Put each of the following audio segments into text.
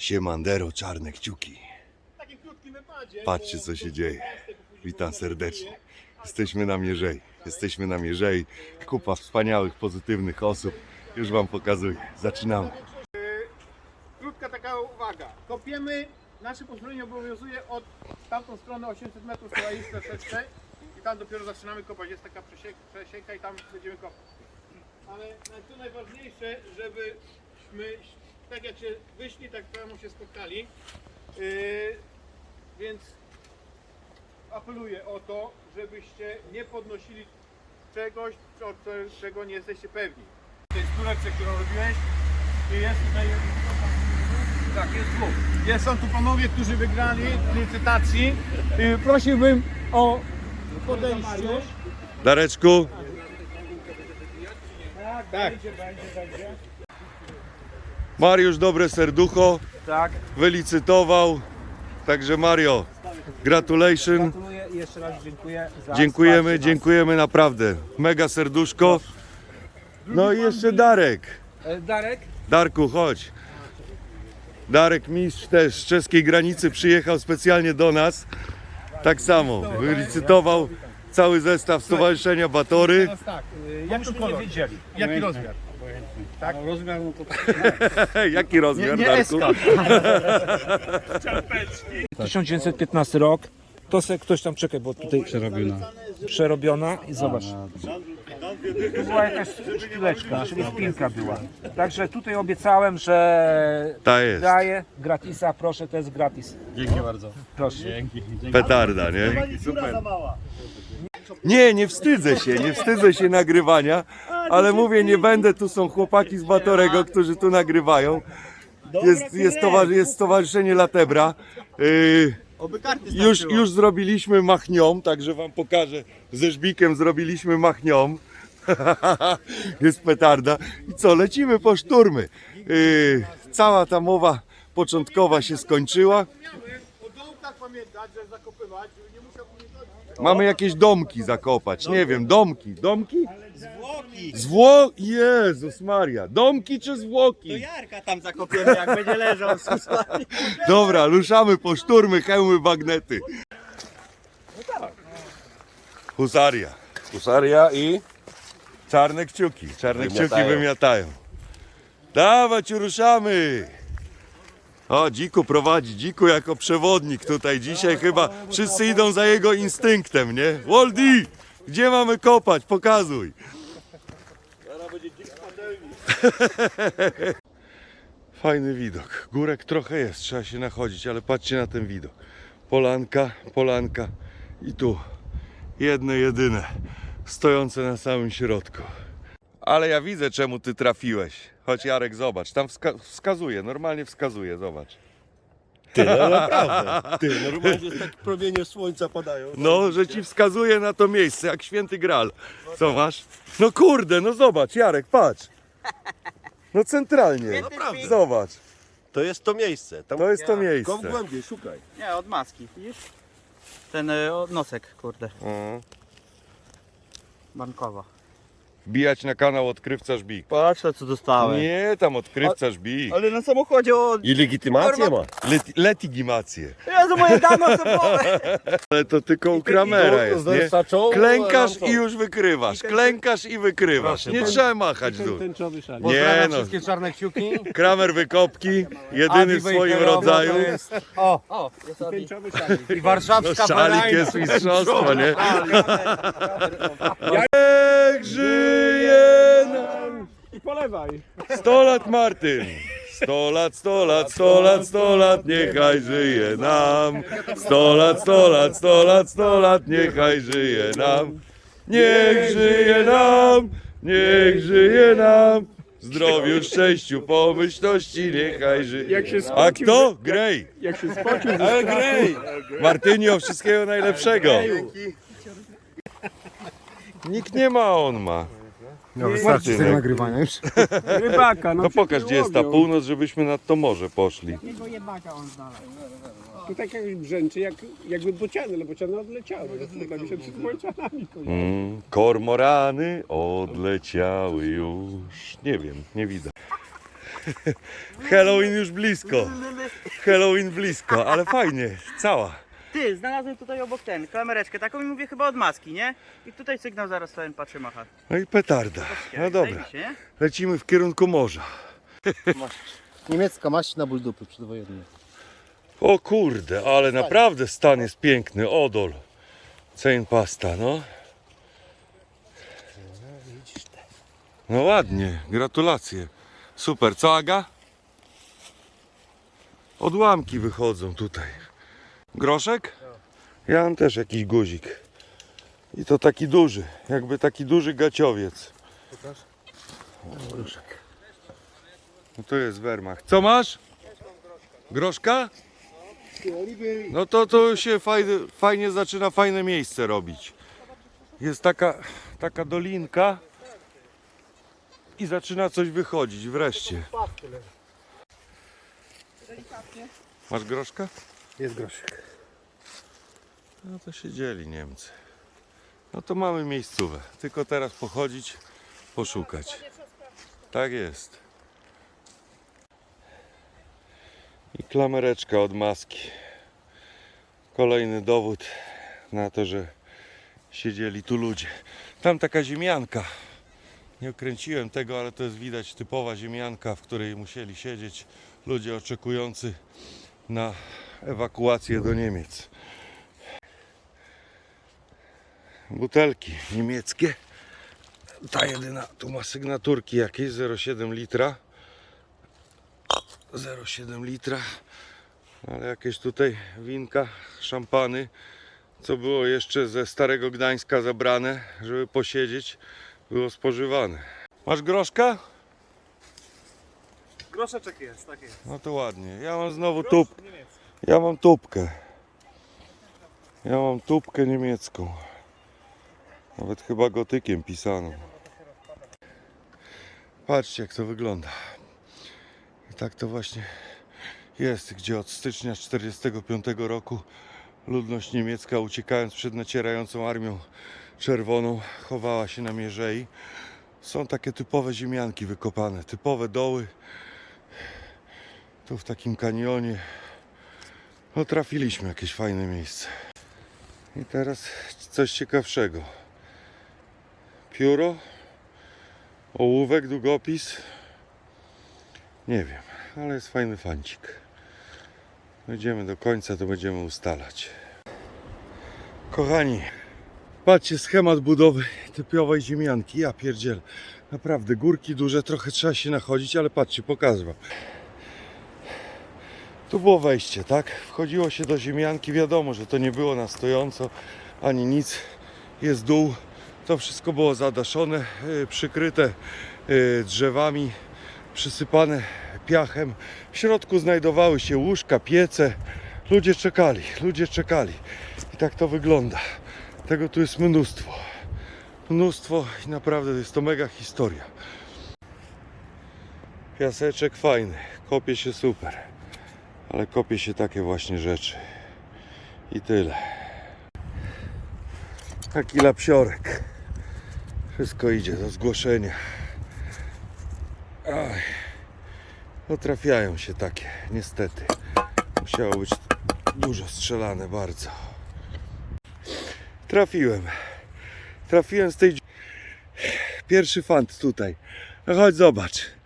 Siemandero, czarne kciuki Patrzcie co się dzieje. Witam serdecznie. Jesteśmy na Mierzei. Jesteśmy na Mierzei. Kupa wspaniałych, pozytywnych osób. Już Wam pokazuję. Zaczynamy. Krótka taka uwaga. Kopiemy, nasze pozwolenie obowiązuje od tamtą stronę 800 metrów to jest troszeczkę i tam dopiero zaczynamy kopać. Jest taka przesiek, przesieka i tam będziemy kopać. Ale tu najważniejsze, żebyśmy tak jak się wyszli, tak samo się spotkali. Yy, więc apeluję o to, żebyście nie podnosili czegoś, o czego nie jesteście pewni. To jest tureczek, którą robiłeś i jest tutaj tak, jest dwóch. Jest, są tu panowie, którzy wygrali licytacji. Y, Prosiłbym o podejście. Dareczku, Tak, Mariusz dobre serducho tak. wylicytował. Także Mario, gratulation. Gratuluję i jeszcze raz dziękuję za Dziękujemy, wsparcie dziękujemy naprawdę. Mega serduszko. No i jeszcze Darek. E, Darek, Darku, chodź. Darek Mistrz też z czeskiej granicy przyjechał specjalnie do nas. Tak samo, wylicytował cały zestaw Stowarzyszenia Batory. Teraz tak, y, jak jaki to kolor? wiedzieli. Jaki rozmiar? Tak? Rozmiar no to Jaki rozmiar, Darku? 1915 rok. To se ktoś tam czekaj, bo tutaj przerobiona. Przerobiona i zobacz. Tu była jakaś szpileczka, czyli wpinka była. Także tutaj obiecałem, że Ta jest. daję gratisa, proszę, to jest gratis. Dzięki bardzo. Proszę. Petarda, nie? Nie, nie wstydzę się, nie wstydzę się nagrywania, ale mówię, nie będę, tu są chłopaki z Batorego, którzy tu nagrywają. Jest, jest, towar- jest Stowarzyszenie Latebra. Yy, już, już zrobiliśmy machnią, także wam pokażę. Ze Żbikiem zrobiliśmy machnią. jest petarda. I co, lecimy po szturmy. Yy, cała ta mowa początkowa się skończyła. O dołkach pamiętać, że zakopywać, żeby nie musiał pamiętać. Mamy jakieś domki zakopać, nie wiem, domki, domki? Zwłoki. Zwło... Jezus Maria, domki czy zwłoki? Jarka tam zakopiemy, jak będzie leżał. Dobra, ruszamy po szturmy, hełmy, bagnety. Husaria. Husaria i czarne kciuki. Czarne kciuki wymiatają. Dawać, ruszamy. O, Dziku prowadzi, Dziku jako przewodnik tutaj dzisiaj chyba wszyscy idą za jego instynktem, nie? Woldi, gdzie mamy kopać? Pokazuj. Fajny widok. Górek trochę jest, trzeba się nachodzić, ale patrzcie na ten widok. Polanka, polanka i tu jedno jedyne, stojące na samym środku. Ale ja widzę, czemu ty trafiłeś. Chodź Jarek, zobacz, tam wska- wskazuje, normalnie wskazuje, zobacz. Ty, no naprawdę. Ty, normalnie tak promienie słońca padają. No, że ci wskazuje na to miejsce, jak święty gral. Co masz? No kurde, no zobacz, Jarek, patrz. No centralnie, Naprawdę. zobacz, To jest to miejsce. Tam to jest to Kom miejsce. głębiej, szukaj. Nie, od maski, widzisz? Ten y, o- nosek, kurde, Mhm. bankowa. Wbijać na kanał Odkrywca Żbik. Patrz co dostałem. Nie, tam Odkrywca Żbik. Ale na samochodzie o... I legitymację ma. Let, letigimację. Jezu, moje dane osobowe! Ale to tylko u Kramera jest, nie? Klękasz i już wykrywasz, klękasz i wykrywasz. Nie trzeba machać. Tęczowy szalik. Nie no, Wszystkie czarne kciuki. Kramer wykopki, jedyny w swoim rodzaju. O, jest Adi. I No warszawska szalik jest mistrzostwo, nie? Żyje nam. I polewaj. 100 lat Martyn. 100 lat, 100 lat, 100 lat, 100 lat, niechaj żyje nam. 100 lat, 100 lat, 100 lat, 100 lat, niechaj żyje nam. Niech żyje nam, niech żyje nam. Zdrowiu, szczęściu, pomyślności, niechaj żyje. A kto? Grej. Jak się spocił, Ale Grej. Martynio, wszystkiego najlepszego. Nikt nie ma, on ma. No Wystarczy tego nagrywania już. Rybaka, no To pokaż gdzie jest ta północ, żebyśmy nad to morze poszli. Tu tak jak brzęczy, jak, jakby bociany, ale bociany odleciały. Chyba mi się przed bocianami. Mm, kormorany odleciały już. Nie wiem, nie widzę. Halloween już blisko. Halloween blisko, ale fajnie, cała. Ty, znalazłem tutaj obok ten, klamereczkę taką i mówię chyba od maski, nie? I tutaj sygnał zaraz ten patrzy macha. No i petarda. No dobra, Zajebiście, nie? lecimy w kierunku morza. Niemiecka maść na ból dupy przedwojennej. O kurde, ale naprawdę stan jest piękny. Odol. Cain pasta, no. No ładnie, gratulacje. Super, co Aga? Odłamki wychodzą tutaj. Groszek? Ja mam też jakiś guzik. I to taki duży, jakby taki duży gaciowiec. Groszek. No to jest Wehrmacht. Co masz? Groszka? No to to się fajnie, fajnie zaczyna fajne miejsce robić. Jest taka, taka dolinka i zaczyna coś wychodzić wreszcie. Masz groszka? Jest grosik. No to siedzieli Niemcy. No to mamy miejscówę. Tylko teraz pochodzić, poszukać. Tak jest. I klamereczka od maski. Kolejny dowód na to, że siedzieli tu ludzie. Tam taka ziemianka. Nie ukręciłem tego, ale to jest widać typowa ziemianka, w której musieli siedzieć ludzie oczekujący na ewakuację do Niemiec. Butelki niemieckie. Ta jedyna tu ma sygnaturki jakieś 0,7 litra. 0,7 litra. Ale jakieś tutaj winka, szampany, co było jeszcze ze Starego Gdańska zabrane, żeby posiedzieć, było spożywane. Masz groszka? Groszeczek jest, tak jest. No to ładnie. Ja mam znowu tup. Ja mam tubkę. Ja mam tubkę niemiecką. Nawet chyba gotykiem pisaną. Patrzcie jak to wygląda. I tak to właśnie jest, gdzie od stycznia 1945 roku ludność niemiecka uciekając przed nacierającą armią czerwoną chowała się na mierzei. Są takie typowe ziemianki wykopane, typowe doły. Tu w takim kanionie. Trafiliśmy w jakieś fajne miejsce. I teraz coś ciekawszego. Pióro, ołówek, długopis. Nie wiem, ale jest fajny fancik. Dojdziemy do końca, to będziemy ustalać. Kochani, patrzcie schemat budowy typowej ziemianki. Ja pierdziel. Naprawdę, górki duże, trochę trzeba się nachodzić, ale patrzcie, pokażę wam. Tu było wejście, tak? Wchodziło się do ziemianki. Wiadomo, że to nie było na stojąco ani nic. Jest dół. To wszystko było zadaszone, yy, przykryte yy, drzewami, przysypane piachem. W środku znajdowały się łóżka, piece. Ludzie czekali, ludzie czekali. I tak to wygląda. Tego tu jest mnóstwo. Mnóstwo i naprawdę jest to mega historia. Piaseczek fajny, kopie się super ale kopie się takie właśnie rzeczy. I tyle. Taki lapsiorek. Wszystko idzie do zgłoszenia. Aj. No trafiają się takie, niestety. Musiało być dużo strzelane bardzo. Trafiłem. Trafiłem z tej... Pierwszy fant tutaj. No chodź zobacz.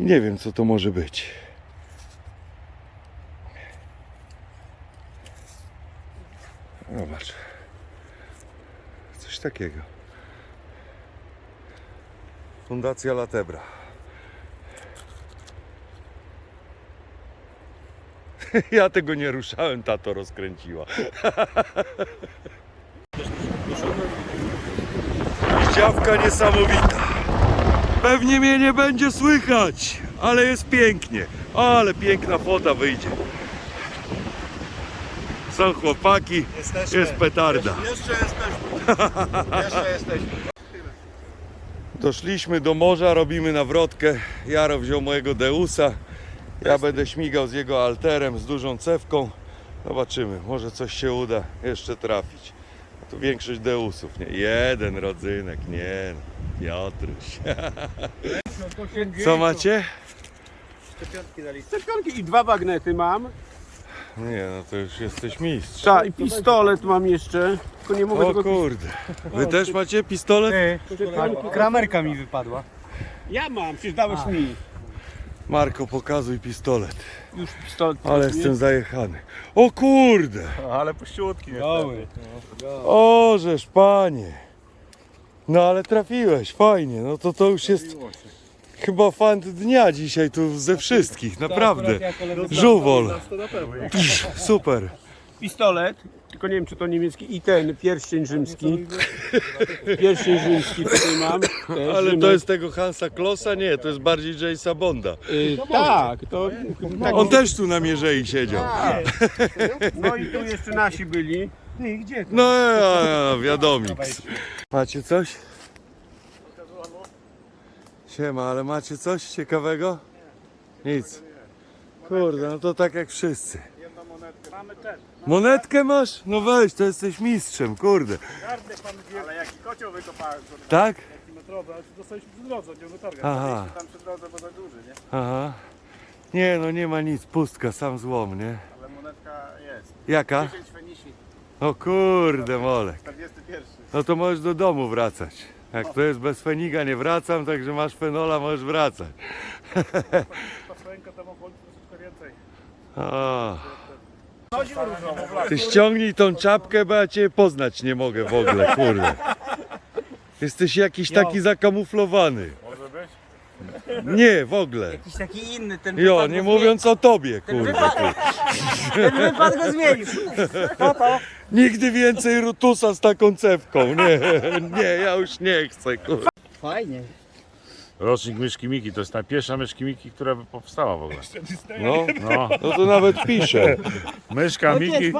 Nie wiem, co to może być. Zobacz. Coś takiego. Fundacja Latebra. Ja tego nie ruszałem, tato rozkręciła. Działka niesamowita. Pewnie mnie nie będzie słychać, ale jest pięknie. Ale piękna fota wyjdzie. Są chłopaki, jest petarda. Jeszcze jesteśmy. Jeszcze jesteśmy. Doszliśmy do morza, robimy nawrotkę. Jaro wziął mojego Deusa. Ja będę śmigał z jego alterem, z dużą cewką. Zobaczymy, może coś się uda jeszcze trafić. Tu większość Deusów, nie? Jeden rodzynek, nie no. Piotruś. Co macie? Szczepionki i dwa bagnety mam. Nie, no to już jesteś mistrz. Ta, i pistolet mam jeszcze. Tylko nie mogę O tego kurde. Wy też macie pistolet? Kramerka mi wypadła. Ja mam, przecież dałeś mi. Marko, pokazuj pistolet. Już pistolet. Ale jestem zajechany. O kurde! Ale pościutki Goły. O, żeż panie. No ale trafiłeś, fajnie. No to to już jest chyba fan dnia dzisiaj tu ze wszystkich, naprawdę. Żuwol. Super. Pistolet, tylko nie wiem czy to niemiecki i ten pierścień rzymski. Pierścień rzymski tutaj mam. Też, Ale to jest tego Hansa Klossa? Nie, to jest bardziej Jamesa Bonda. Y, tak, to tak, On też tu na mierzei siedział. No i tu jeszcze nasi byli. No, a, wiadomix. Macie coś? Siema, ale macie coś ciekawego? Nic. Kurde, no to tak jak wszyscy. Monetkę masz? No weź, to jesteś mistrzem, kurde. Ale jaki kocioł wykopałem, to Tak? metrowy, ale dostaliśmy przy drodze, nie wytargać. Aha. Tam przy drodze, bo za duży, nie? Aha. Nie, no nie ma nic, pustka, sam złom, nie? Ale monetka jest. Jaka? 10 fenisi, O kurde, molek. 41. No to możesz do domu wracać. Jak to jest bez feniga, nie wracam, także masz fenola, możesz wracać. Pasłęka tam okolicy troszeczkę więcej. O. Ty ściągnij tą czapkę, bo ja cię poznać nie mogę w ogóle, kurde. Jesteś jakiś taki zakamuflowany. Może być? Nie, w ogóle. Jakiś taki inny, ten Jo, wypad nie go mówiąc o tobie, Ten kurde. wypad, ten wypad go zmienił. Nigdy więcej rutusa z taką cewką. Nie, nie, ja już nie chcę, kurde. Fajnie. Rocznik myszki Miki, to jest ta pierwsza myszki Miki, która powstała w ogóle. No, No, no to nawet piszę. myszka Miki,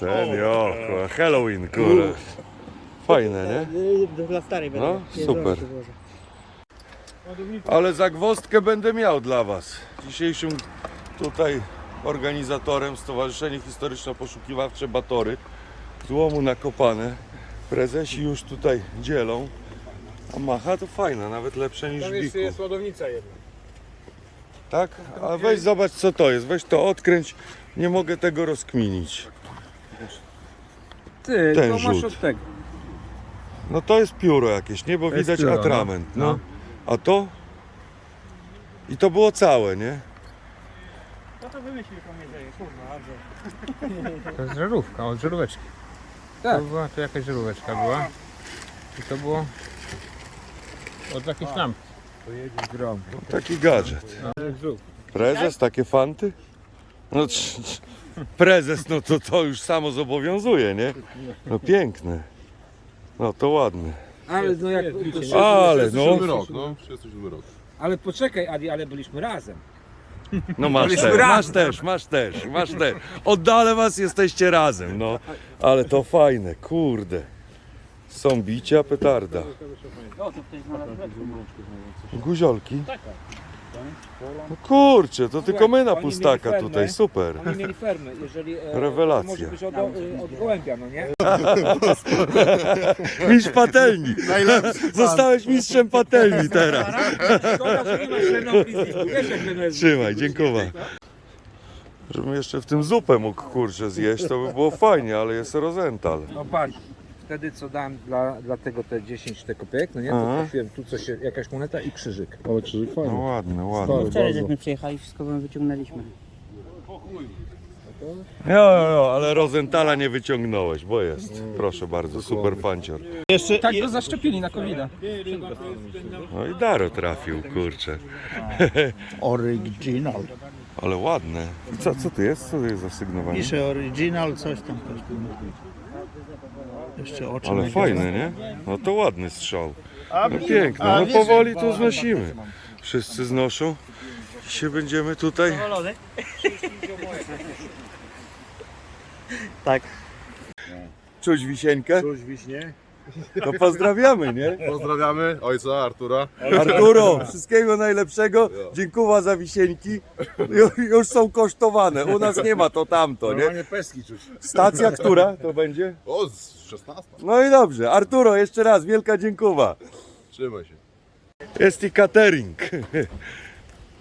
Ten, jo, Halloween, kurde. Fajne, nie? Dla starej No, super. Ale zagwozdkę będę miał dla Was. Dzisiejszym tutaj organizatorem Stowarzyszenie Historyczno-Poszukiwawcze Batory. Złomu nakopane. Prezesi już tutaj dzielą. A macha to fajna, nawet lepsza niż Tam jeszcze biku. jest ładownica jedna. Tak? A weź zobacz co to jest. Weź to odkręć. Nie mogę tego rozkminić. Ty, Ten to masz rzut. od tego. No to jest pióro jakieś, nie? Bo jest widać pióro, no. atrament. No. No. A to? I to było całe, nie? No to wymyślił pomierzenie, kurwa, To jest żarówka, od żaróweczki. Tak. To była, to jakaś żaróweczka była. I to było od jakiejś lampki. Taki gadżet. Prezes, takie fanty? No trz- trz- prezes, no to to już samo zobowiązuje, nie? No piękne. No to ładne. Ale no jak... Ale no, rok, no. 37 rok. Ale poczekaj Adi, ale byliśmy razem. no masz też, masz też, masz też, masz też. Oddalę was, jesteście razem, no. Ale to fajne, kurde. Są bicia, petarda. Guziolki? No kurczę, to tylko my na Oni pustaka tutaj, super. Oni mieli fermę, jeżeli... e, Rewelacja. To może być od, e, od gołębia, no nie? Mistrz patelni. Zostałeś mistrzem patelni teraz. Szkoda, że nie masz Renault Fizziku. Wiesz jak Renault jest Trzymaj, dziękuję. Żebym jeszcze w tym zupę mógł kurczę zjeść, to by było fajnie, ale jest rozental. No patrz, wtedy co dałem dla, dla tego te 10 te kopiek, no nie? Aha. To trafiłem tu coś, jakaś moneta i krzyżyk. Ale krzyżyk No fajny. ładne, ładne. Wczoraj żeśmy przyjechali, wszystko wam wyciągnęliśmy. Jo, jo, jo, ale rozentala nie wyciągnąłeś, bo jest. Proszę bardzo, super pancior. Tak go zaszczepili na covid No i Daro trafił, kurczę. Original. Ale ładne. I co, co to jest? Co to jest za sygnowanie? Pisze original, coś tam też. Jeszcze oczy. Ale na fajne, nie? No to ładny strzał. No piękne, A, no powoli to znosimy. Wszyscy znoszą. I się będziemy tutaj... Zadowolony? tak. Czuć wisieńkę? Czuć wiśnie. To pozdrawiamy, nie? Pozdrawiamy ojca Artura. Arturo, wszystkiego najlepszego. Dziękuję za wisienki. Ju- Już są kosztowane. U nas nie ma to tamto, nie? peski czuć. Stacja która to będzie? O, z 16. No i dobrze. Arturo, jeszcze raz wielka dziękuwa. Trzymaj się. Jest i catering.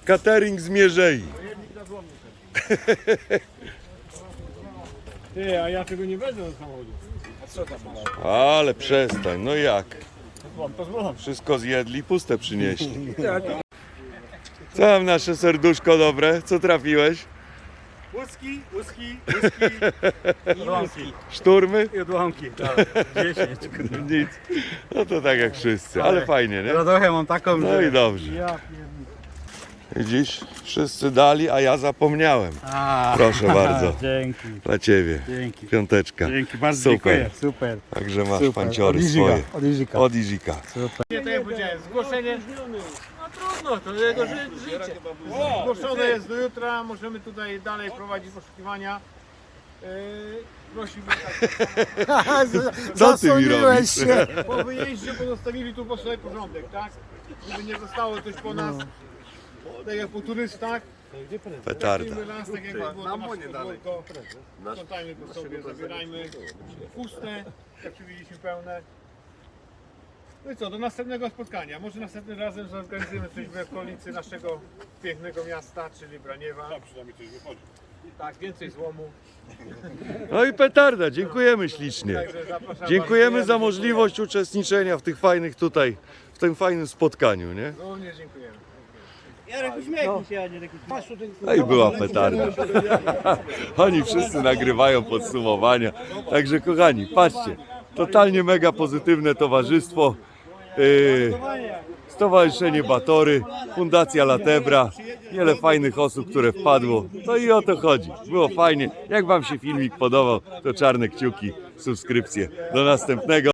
Catering z Mierzei. Ty, a ja tego nie wezmę do samochodu. Ale przestań, no jak? Wszystko zjedli, puste przynieśli. Co tam nasze serduszko dobre? Co trafiłeś? Łuski, łuski, Odłamki. Szturmy? I odłamki, tak. 10. Nic. No to tak jak wszyscy, ale fajnie, nie? Radochę mam taką, No że... i dobrze. Widzisz, wszyscy dali, a ja zapomniałem. A, Proszę bardzo, dzięki, dla ciebie. dzięki. Piąteczka. Dzięki, bardzo Super. dziękuję. Super. Także masz Super. panciory Od Izika, swoje. Od Izika. Od Izika. Nie, tak jak powiedziałem, zgłoszenie No trudno, to jego ży życie. zgłoszone jest do jutra, możemy tutaj dalej prowadzić poszukiwania. Yy, prosiłbym tak, Co ty mi robisz? po wyjeździe pozostawili tu po sobie porządek, tak? Żeby nie zostało coś po nas, tak jak po turystach. Petarda. Las tak jak było to nasze podwórko. Sprzątajmy po sobie, zabierajmy puste, jak przywieźliśmy pełne. No i co, do następnego spotkania. Może następnym razem zorganizujemy coś w okolicy naszego pięknego miasta, czyli Braniewa. Tam przynajmniej coś wychodzi. Tak, więcej złomu. No i petarda, dziękujemy ślicznie. Także zapraszam Dziękujemy bardzo. za możliwość uczestniczenia w tych fajnych tutaj, w tym fajnym spotkaniu, nie? Również dziękujemy. Jarek, uśmiechnij się, a nie taki... No i była petarda. Oni wszyscy nagrywają podsumowania. Także kochani, patrzcie, totalnie mega pozytywne towarzystwo. Yy, Stowarzyszenie Batory, Fundacja Latebra, wiele fajnych osób, które wpadło. No i o to chodzi. Było fajnie. Jak Wam się filmik podobał, to czarne kciuki, subskrypcje. Do następnego.